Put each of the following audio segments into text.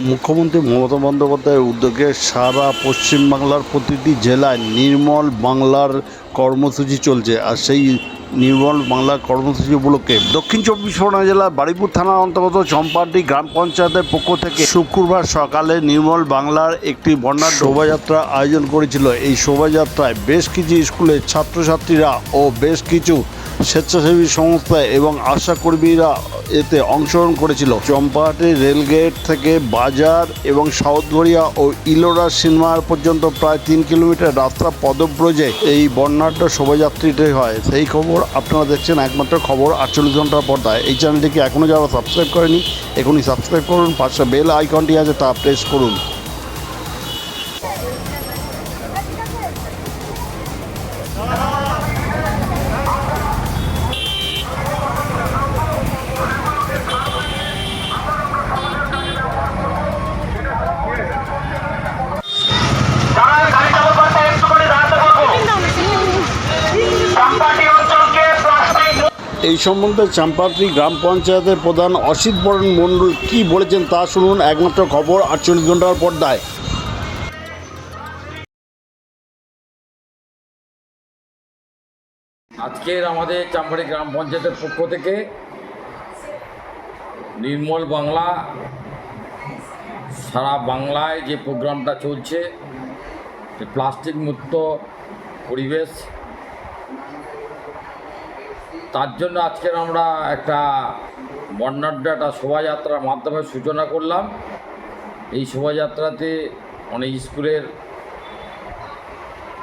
মুখ্যমন্ত্রী মমতা বন্দ্যোপাধ্যায়ের উদ্যোগে সারা পশ্চিমবাংলার প্রতিটি জেলায় নির্মল বাংলার কর্মসূচি চলছে। আর সেই নির্মল বাংলার কর্মসূচি উপলক্ষে দক্ষিণ চব্বিশ পরগনা জেলার বারুইপুর থানার অন্তর্গত চম্পাটি গ্রাম পঞ্চায়েতের পক্ষ থেকে শুক্রবার সকালে নির্মল বাংলার একটি বর্ণাঢ্য শোভাযাত্রা আয়োজন করেছিল। এই শোভাযাত্রায় বেশ কিছু স্কুলের ছাত্রছাত্রীরা ও বেশ কিছু স্বেচ্ছাসেবী সংস্থা এবং আশাকর্মীরা এতে অংশগ্রহণ করেছিল। চম্পাহাটি রেলগেট থেকে বাজার এবং সাউথগড়িয়া ও ইলোরা সিনেমার পর্যন্ত প্রায় তিন কিলোমিটার রাস্তা পদব্রজে এই বর্ণাঢ্য শোভাযাত্রীটি হয়। সেই খবর আপনারা দেখছেন একমাত্র খবর আটচল্লিশ ঘণ্টার পর্দায়। এই চ্যানেলটিকে এখনও যারা সাবস্ক্রাইব করেনি, এখনই সাবস্ক্রাইব করুন। পাশে বেল আইকনটি আছে, তা প্রেস করুন। দাঁড়ান এই সম্বন্ধে চাম্পাটি গ্রাম পঞ্চায়েতের প্রধান অসিত বরণ মণ্ডল কী বলেছেন তা শুনুন একমাত্র খবর আটচল্লিশ ঘণ্টার পর্দায়। আজকের আমাদের চাম্পাড়ি গ্রাম পঞ্চায়েতের পক্ষ থেকে নির্মল বাংলা, সারা বাংলায় যে প্রোগ্রামটা চলছে প্লাস্টিক মুক্ত পরিবেশ তার জন্য আজকের আমরা একটা বর্ণাঢ্য একটা শোভাযাত্রার মাধ্যমে সূচনা করলাম। এই শোভাযাত্রাতে অনেক স্কুলের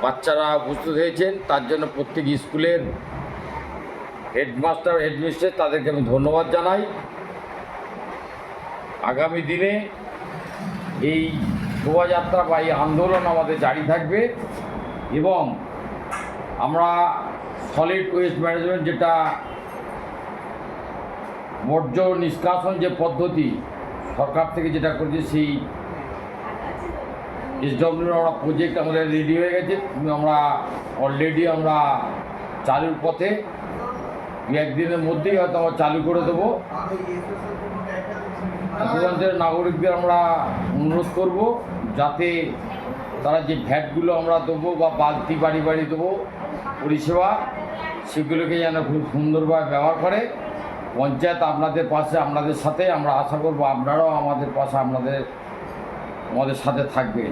বাচ্চারা উপস্থিত হয়েছেন। তার জন্য প্রত্যেক স্কুলের হেডমাস্টার, হেডমিস্ট্রেস তাদেরকে আমি ধন্যবাদ জানাই। আগামী দিনে এই শোভাযাত্রা বা এই আন্দোলন আমাদের জারি থাকবে এবং আমরা সলিড ওয়েস্ট ম্যানেজমেন্ট যেটা বর্জ্য নিষ্কাশন যে পদ্ধতি সরকার থেকে যেটা করেছে সেই এসডব্লিউর আমরা প্রজেক্ট আমাদের রেডি হয়ে গেছে। আমরা অলরেডি আমরা চালুর পথে দু একদিনের মধ্যেই হয়তো আমরা চালু করে দেবো। নাগরিকদের আমরা অনুরোধ করব যাতে তারা যে ভ্যাটগুলো আমরা দেবো বা বালতি বাড়ি বাড়ি দেবো পরিষেবা, সেগুলোকে যেন খুব সুন্দরভাবে ব্যবহার করে। পঞ্চায়েত আপনাদের পাশে, আপনাদের সাথে আমরা আশা করব আপনারাও আমাদের পাশে, আপনাদের, আমাদের সাথে থাকবেন।